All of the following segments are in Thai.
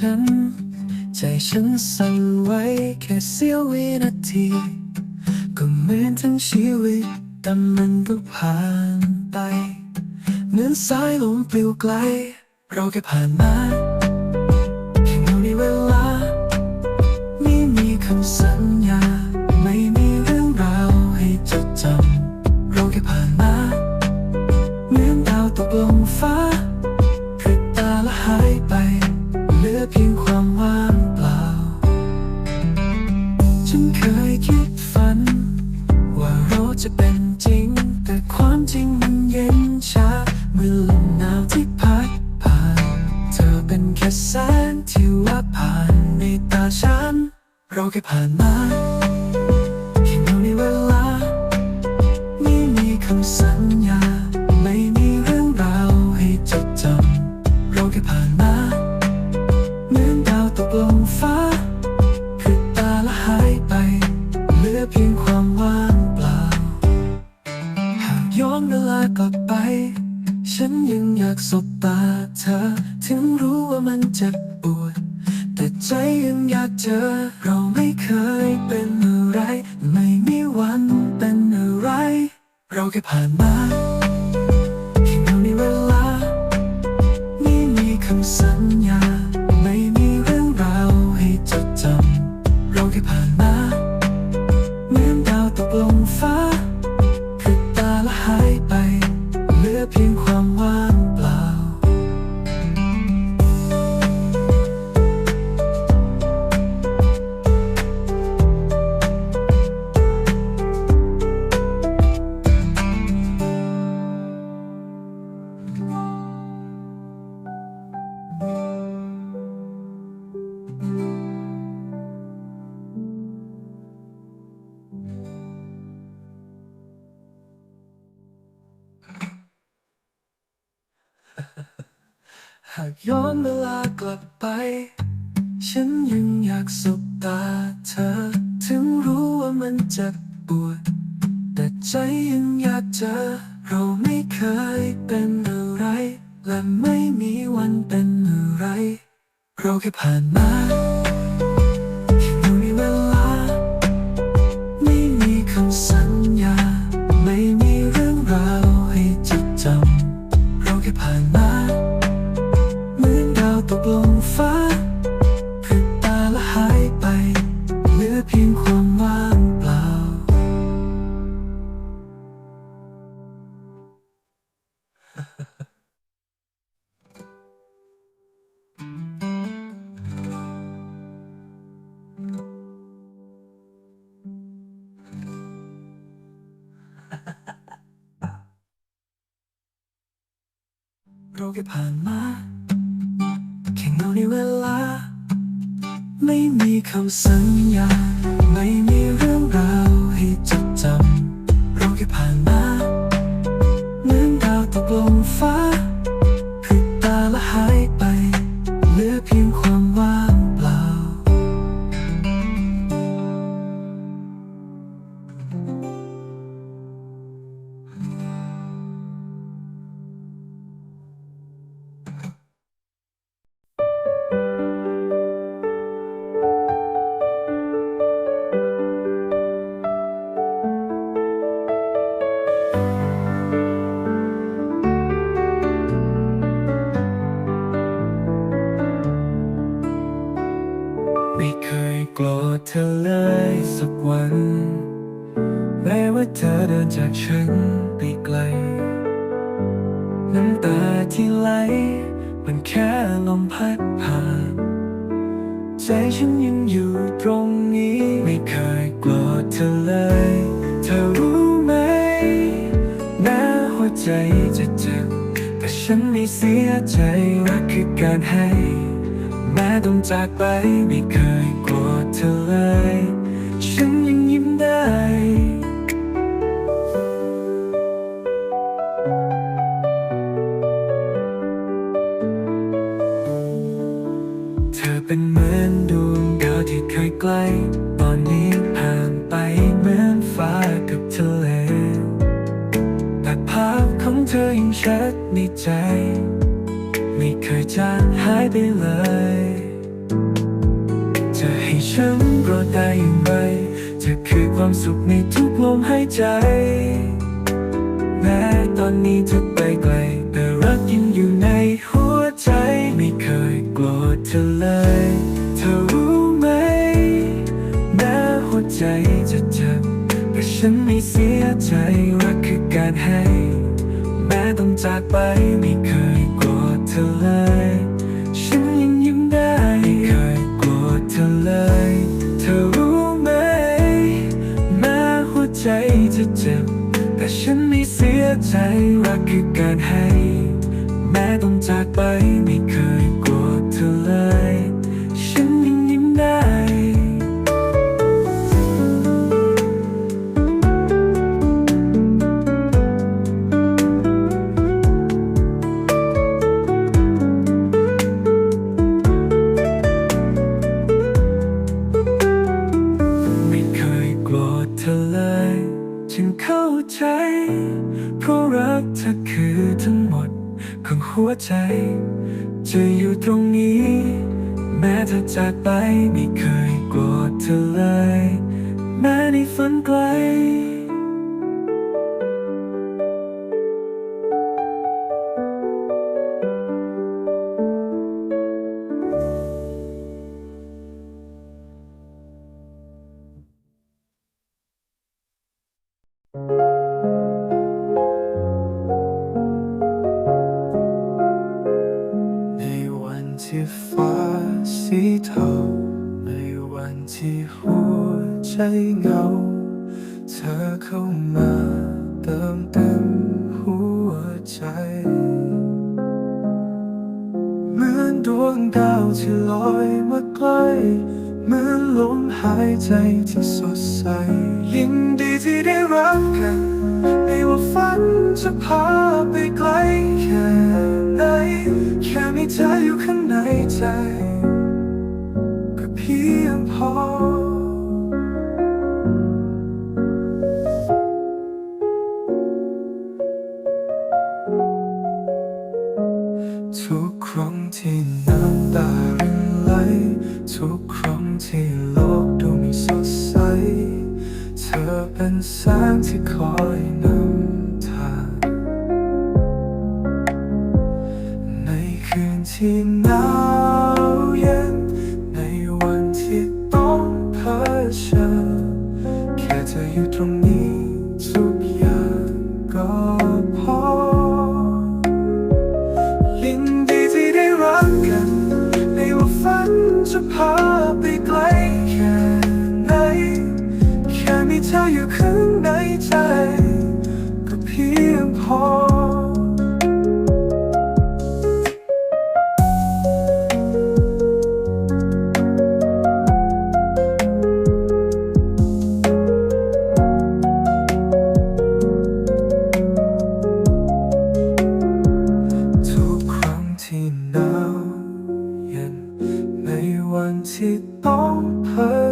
ฉัน ใจฉันสั่นไหวแค่เสี้ยววินาที ก็เหมือนทั้งชีวิตแต่มันก็ผ่านไปเหมือนสายลมปลิวไกล เราแค่ผ่านมา เวลากลับไป ฉันยังอยากสบตาเธอ ถึงรู้ว่ามันเจ็บปวด แต่ใจยังอยากเจอ เราไม่เคยเป็นอะไร ไม่มีวันเป็นอะไร เราแค่ผ่านมา ย้อนเวลากลับไป ฉันยังอยากสบตาเธอ ถึงรู้ว่ามันจะปวด แต่ใจยังอยากเจอ เราไม่เคยเป็นอะไร และไม่มีวันเป็นอะไร เราแค่ผ่านมา เราแค่ผ่านมาแค่เงาในเวลา ไม่มีคำสัญญา ไม่มี ไปไม่เคยกลัวเธอเลย เสียใจรักคือการให้ แม้ต้องจากไปไม่เคยโกรธเธอเลย ฉันยังยิ้มได้ไม่เคยโกรธเธอเลย เธอรู้ไหมแม้หัวใจจะเจ็บ แต่ฉันไม่เสียใจ เธออยู่ข้างในใจ ก็เพียงพอ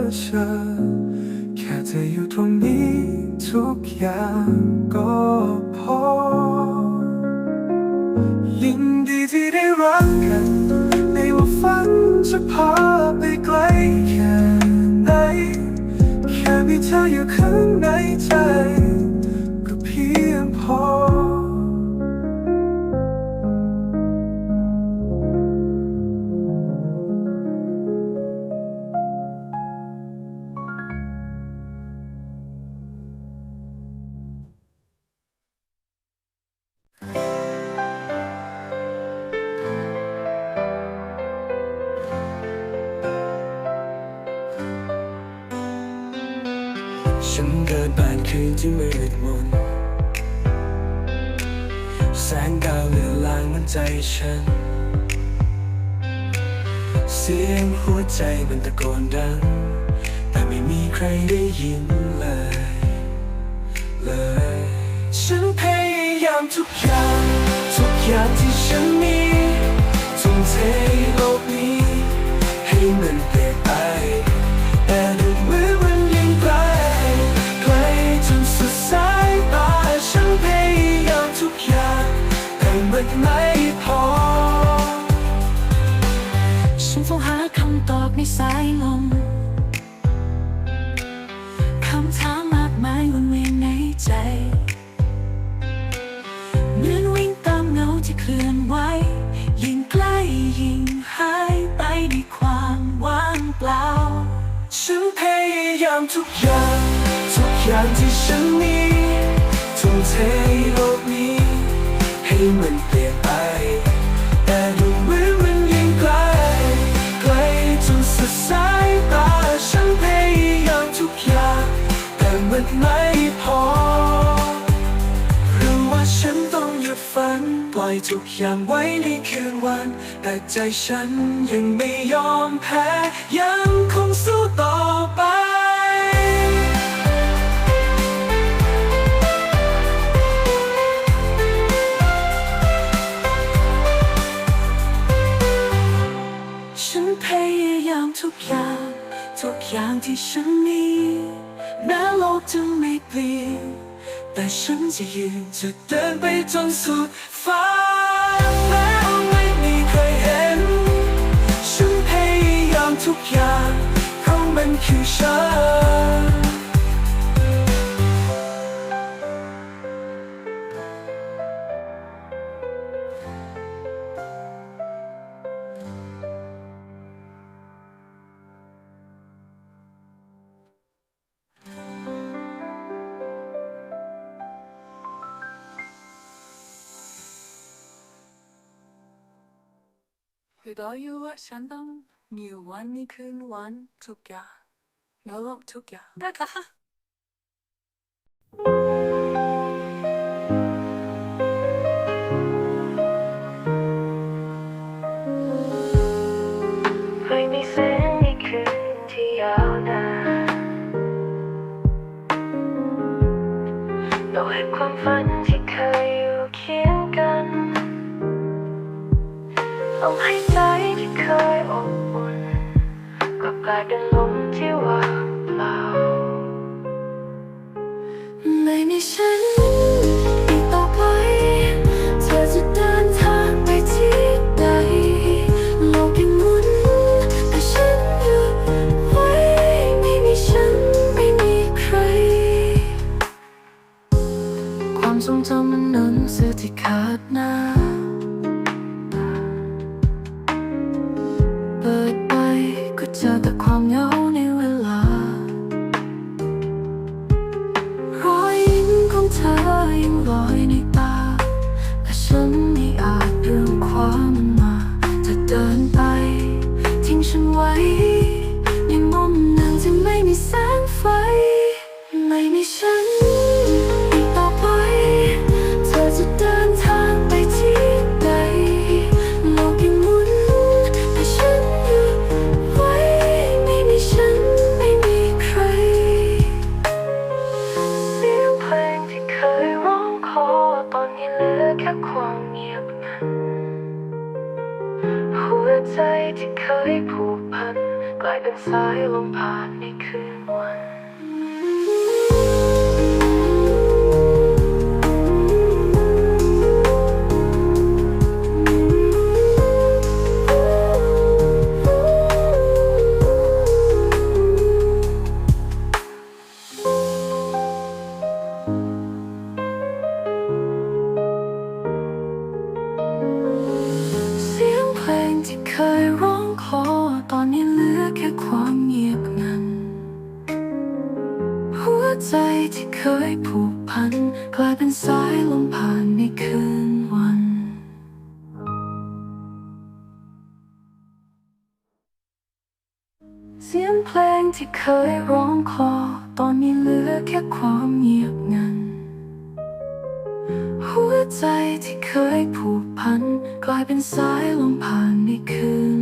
เอแค่เธออยู่ตรงนี้ทุกอย่างก็พอ ยินดีที่ได้รักกัน ในว่าฝันจะพาไปไกลแค่ไหน แค่มีเธออยู่ข้างในใจ ฉันเกิดแปดคืนที่มืดมนแสงดาวเหลือลางมันใจฉัน เสียงหัวใจมันตะโกนดัง แต่ไม่มีใครได้ยินเลย เลย ฉันพยายามทุกอย่าง ทุกอย่างที่ฉันมีทุ่มเทโลกนี้ให้มันเสายลมคำถามมากมายวนเวียนในใจเหมือนวิ่งตามเงาที่เคลื่อนไหวยิ่งใกล้ยิ่งหายไปในความว่างเปล่า ฉันพยายามทุกอย่าง ทุกอย่างที่ฉันมีทุ่มเท ไม่พอ หรือว่าฉันต้องหยุดฝัน ปล่อยทุกอย่างไว้ในคืนวัน แต่ใจฉันยังไม่ยอมแพ้ ยังคงสู้ต่อไปฉันพยายามทุกอย่าง ทุกอย่างที่ฉันมี แม้โลกจะไม่เปลี่ยนแต่ฉันจะยืนจะเดินไปจนสุดฟ้าแม้ว่าไม่มีใครเห็น ฉันพยายามทุกอย่างเพราะมันคือฉัน คือรอยู่ว่าฉันต้องมีวันนี้คืนวันทุกอย่างยอมรับทุกอย่างนะคะ ทรงจำมันหนังสือที่ขาดหน้า เคยร้องขอตอนนี้เหลือแค่ความเงียบงัน หัวใจที่เคยผูกพัน กลายเป็นสายลมผ่านในคืนวันเสียงเพลงที่เคยร้องขอตอนนี้เหลือแค่ความเงียบงัน ที่เคยผูกพัน กลายเป็นสายลมผ่านในคืน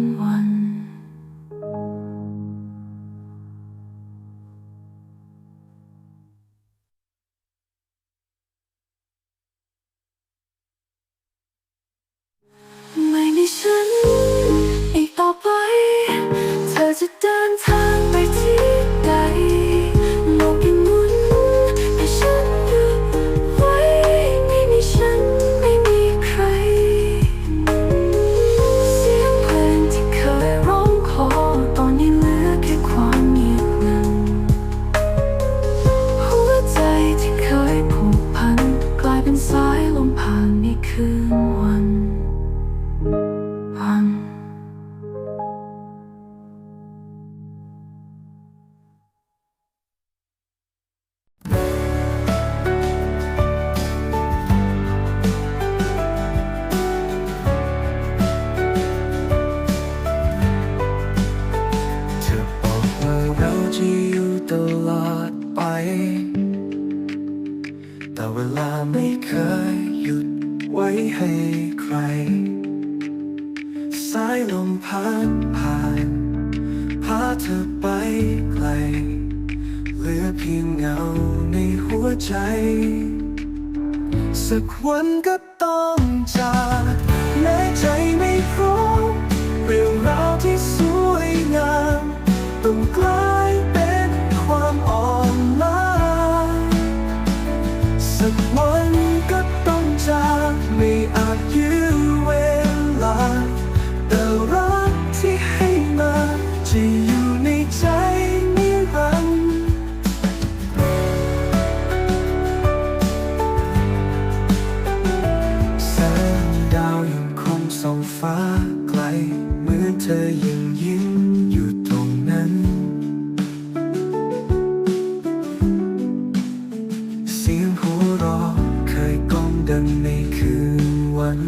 ันในคืนวัน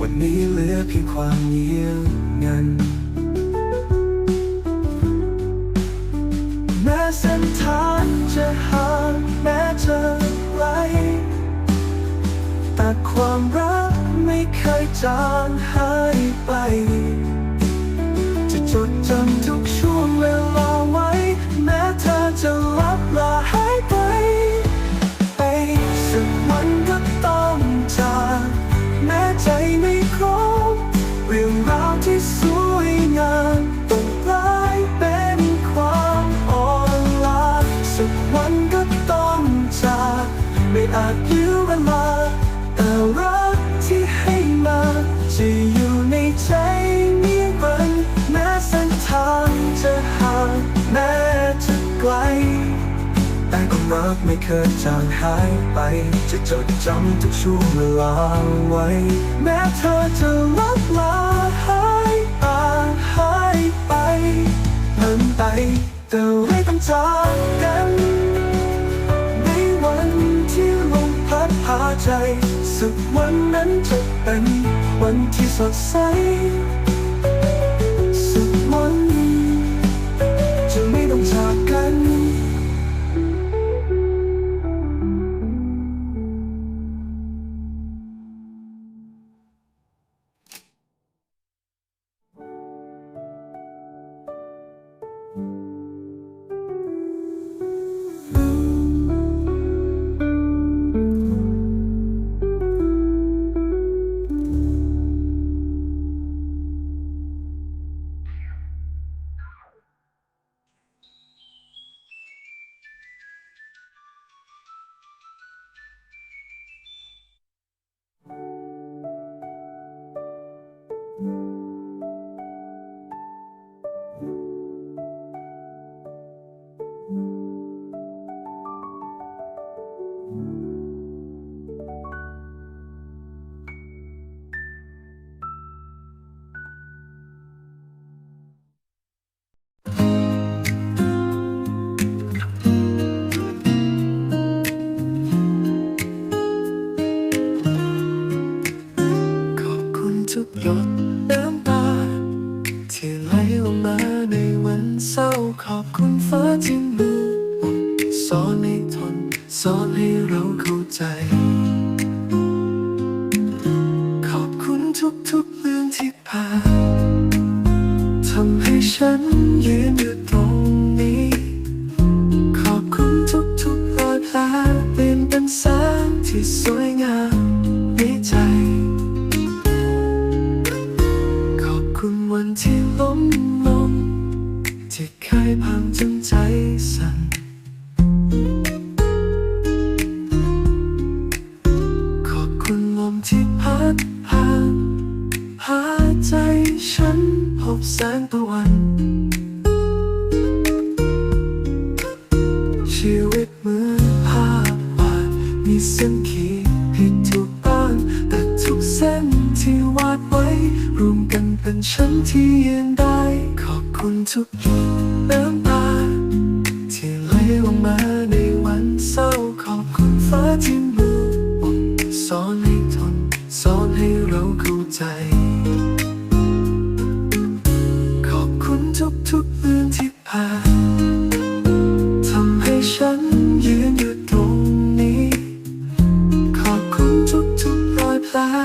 วันนี้เหลือเพียงความเงียบงันแม้เส้นทางจะห่างแม้จะไกลแต่ความรักไม่เคยจางหายไป รักไม่เคยจางหายไป จะจดจำทุกช่วงเวลาไว้ แม้เธอจะลับลาหายตาหายไปเพิ่นไปแต่ไม่ต้องจากกัน ในวันที่ลมพัดพาใจ สุดวันนั้นจะเป็นวันที่สดใส ที่มือสอนให้ทนสอนให้เราเข้าใจ ขอบคุณทุกๆเรื่องที่ผ่านทำให้ฉันยืนอยู่ hopes and one. Bye.